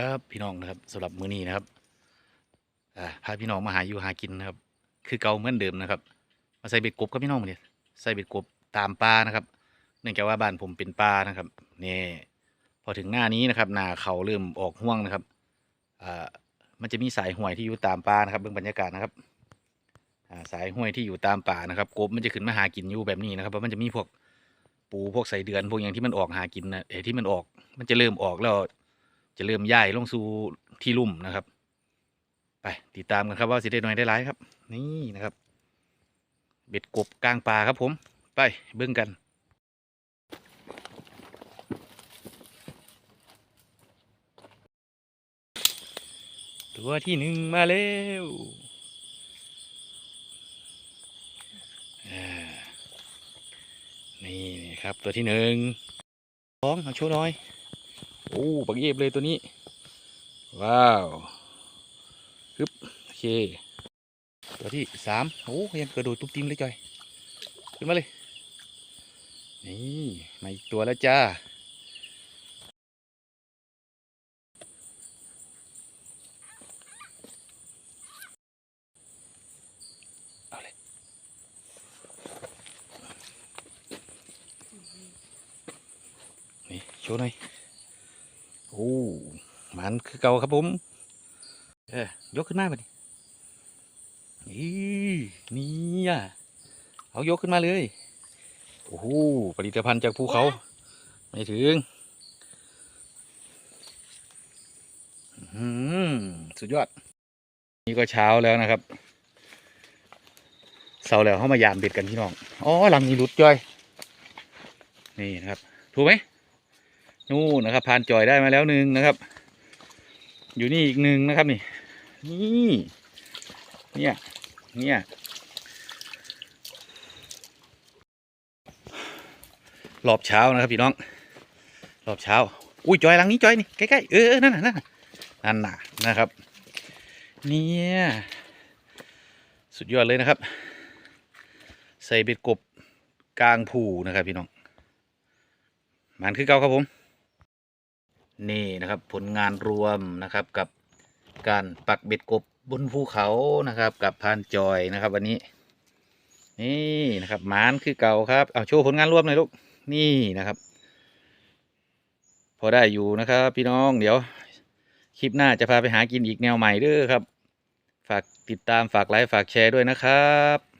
ครับพี่น้องนะครับสำหรับมื้อนี้นะครับอ่าพาพี่น้องมาหาอยู่หากินนะครับ คือเก่าเหมือนเดิมนะครับ มาใส่เบ็ดกบกับพี่น้องเนี่ยใส่เบ็ดกบตามปลานะครับ เนื่องจากว่าบ้านผมเป็นปลานะครับนี่พอถึงหน้านี้นะครับหน้าเขาเริ่มออกห่วงนะครับอ่ามันจะมีสายห้วยที่อยู่ตามปลานะครับเบื้องบรรยากาศนะครับอ่าสายห้วยที่อยู่ตามป่านะครับกบมันจะขึ้นมาหากินอยู่แบบนี้นะครับเพราะมันจะมีพวกปูพวกใส่เดือนพวกอย่างที่มันออกหากินนะเออที่มันออก มันจะเริ่มออกแล้ว จะเริ่มย้ายลงสู่ที่ลุ่มนะครับ ไปติดตามกันครับว่าสิได้น้อยได้ร้ายครับ นี่นะครับ เบ็ดกบกลางป่าครับผม ไปเบิ่งกันตัวที่หนึ่งมาแล้วอ่นี่ครับตัวที่หนึ่งสองเอาโชว์หน่อย โอ้ปักเย็บเลยตัวนี้ ว้าวฮึบโอเค ตัวที่สามโอ้ยังกระโดดตุ้มติ้มเลยจอย ขึ้นมาเลย นี่มาอีกตัวแล้วจ้าเอาเลยนี่โชว์หน่อย โอ้มันคือเก่าครับผม เออยกขึ้นมาไปดินี่นี่อะเอายกขึ้นมาเลย โอ้โหผลิตภัณฑ์จากภูเขา ไม่ถึงอืสุดยอด นี่ก็เช้าแล้วนะครับเสาร์แล้วเข้ามายามเบ็ดกันพี่น้อง อ๋อลำนี้หลุดจ้อย นี่นะครับ ถูกไหม นู่นนะครับพานจอยได้มาแล้วหนึ่งนะครับ อยู่นี่อีกหนึ่งนะครับนี่นี่เนี่ยเนี่ยรอบเช้านะครับพี่น้องรอบเช้า อุ้ยจอยหลังนี้จอยนี่ใกล้ๆเออนั่นน่ะนั่นน่ะนั่นน่ะนะครับ เนี่ยสุดยอดเลยนะครับ ใส่เบ็ดกบกลางผูนะครับพี่น้องมันคือเก่าครับผม นี่นะครับผลงานรวมนะครับกับการปักเบ็ดกบบนภูเขานะครับ กับพานจอยนะครับ วันนี้ นี่นะครับหมานคือเก่าครับเอาโชว์ผลงานรวมหน่อยลูกนี่นะครับ พอได้อยู่นะครับ พี่น้องเดี๋ยวคลิปหน้าจะพาไปหากินอีกแนวใหม่เด้อครับ ฝากติดตามฝากไลค์ฝากแชร์ด้วยนะครับ